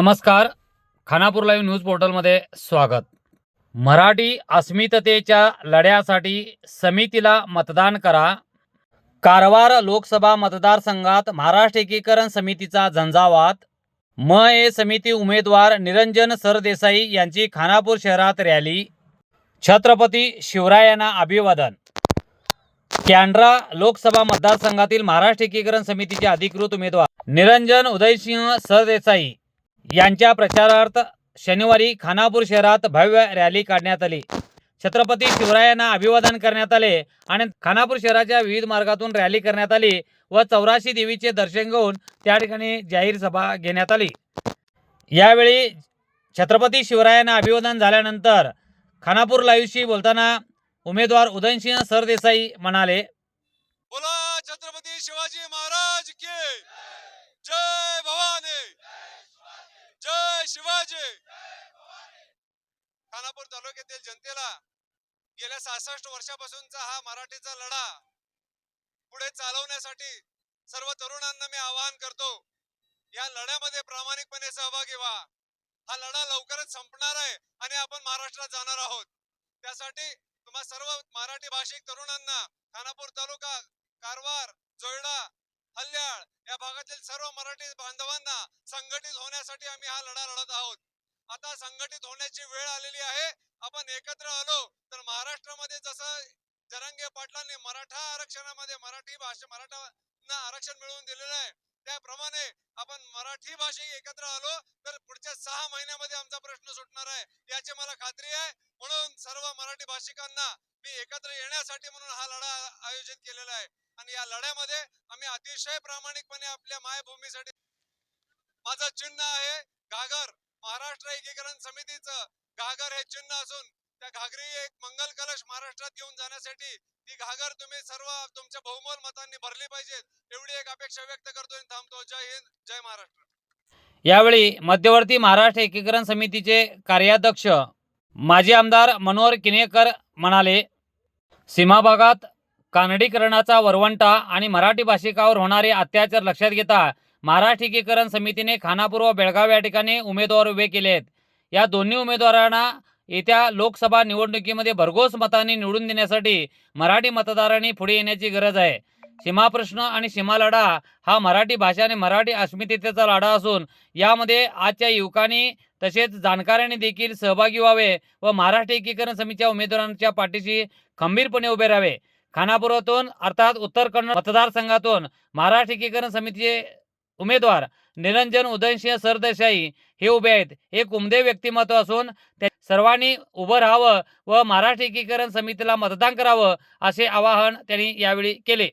नमस्कार. Khanapur live news पोर्टलमध्ये स्वागत. मराठी अस्मिततेच्या लढ्यासाठी समितीला मतदान करा. कारवार लोकसभा मतदारसंघात महाराष्ट्र एकीकरण समितीचा झंझावात. म ए समिती उमेदवार निरंजन सरदेसाई यांची खानापूर शहरात रॅली. छत्रपती शिवरायांना अभिवादन. कॅनरा लोकसभा मतदारसंघातील महाराष्ट्र एकीकरण समितीचे अधिकृत उमेदवार निरंजन उदयसिंह सरदेसाई यांच्या प्रचारार्थ शनिवारी खानापूर शहरात भव्य रॅली काढण्यात आली. छत्रपती शिवरायांना अभिवादन करण्यात आले आणि खानापूर शहराच्या विविध मार्गातून रॅली करण्यात आली व चौराशी देवीचे दर्शन घेऊन त्या ठिकाणी जाहीर सभा घेण्यात आली. यावेळी छत्रपती शिवरायांना अभिवादन झाल्यानंतर खानापूर लाईव्हशी बोलताना उमेदवार उदयनसिंह सरदेसाई म्हणाले खानापूर तालुक्यातील जनतेला गेल्या सहासष्ट वर्षापासूनचा हा मराठीचा लढा पुढे चालवण्यासाठी सर्व तरुणांना मी आवाहन करतो या लढ्यामध्ये प्रामाणिकपणे सहभागी व्हा. हा लढा लवकरच संपणार आहे आणि आपण महाराष्ट्रात जाणार आहोत. त्यासाठी तुम्हा सर्व मराठी भाषिक तरुणांना खानापूर तालुका कारवार जोयडा हल्याळ या भागातील सर्व मराठी बांधवांना संघटित होण्यासाठी आम्ही हा लढा लढत आहोत. आता संघटित होण्याची वेळ आलेली आहे. आपण एकत्र आलो तर महाराष्ट्रामध्ये जसं जरांगे पाटलांनी मराठा आरक्षणामध्ये मराठी भाषा मराठा आरक्षण मिळवून दिलेलं आहे. त्याप्रमाणे आपण मराठी भाषे एकत्र आलो तर पुढच्या सहा महिन्यामध्ये आमचा प्रश्न सुटणार आहे. याची मला खात्री आहे. म्हणून सर्व मराठी भाषिकांना मी एकत्र येण्यासाठी म्हणून हा लढा आयोजित केलेला आहे. आणि या लढ्यामध्ये आम्ही अतिशय प्रामाणिकपणे आपल्या मायभूमीसाठी माझं चिन्ह आहे. घागर महाराष्ट्र एकीकरण समितीचं घागर हे चिन्ह असून त्या घागरी एक मंगल कलश महाराष्ट्रात घेऊन जाण्यासाठी ती घागर तुम्ही सर्व तुमच्या बहुमोल मतांनी भरली पाहिजेत एवढी एक अपेक्षा व्यक्त करतो थांबतो. जय हिंद जय महाराष्ट्र. यावेळी मध्यवर्ती महाराष्ट्र एकीकरण समितीचे कार्याध्यक्ष माजी आमदार मनोहर किनेकर म्हणाले सीमा भागात कानडीकरणाचा वरवंटा आणि मराठी भाषिकावर होणारे अत्याचार लक्षात घेता महाराष्ट्र एकीकरण समितीने खानापूर व बेळगाव या ठिकाणी उमेदवार उभे केले आहेत या दोन्ही उमेदवारांना येत्या लोकसभा निवडणुकीमध्ये भरघोस मतांनी निवडून देण्यासाठी मराठी मतदारांनी पुढे येण्याची गरज आहे. सीमाप्रश्न आणि सीमालढा हा मराठी भाषा आणि मराठी अस्मितेचा लढा असून यामध्ये आजच्या युवकांनी तसेच जाणकारांनी देखील सहभागी व्हावे व महाराष्ट्र एकीकरण समितीच्या उमेदवारांच्या पाठीशी खंबीरपणे उभे राहावे. खानापुरातून अर्थात उत्तर कन्नड मतदारसंघातून महाराष्ट्र एकीकरण समितीचे उमेदवार निरंजन उदयसिंह सरदेसाई हे उभे आहेत. एक उमदे व्यक्तिमत्व असून त्या सर्वांनी उभं राहावं व महाराष्ट्र एकीकरण समितीला मतदान करावं असे आवाहन त्यांनी यावेळी केले.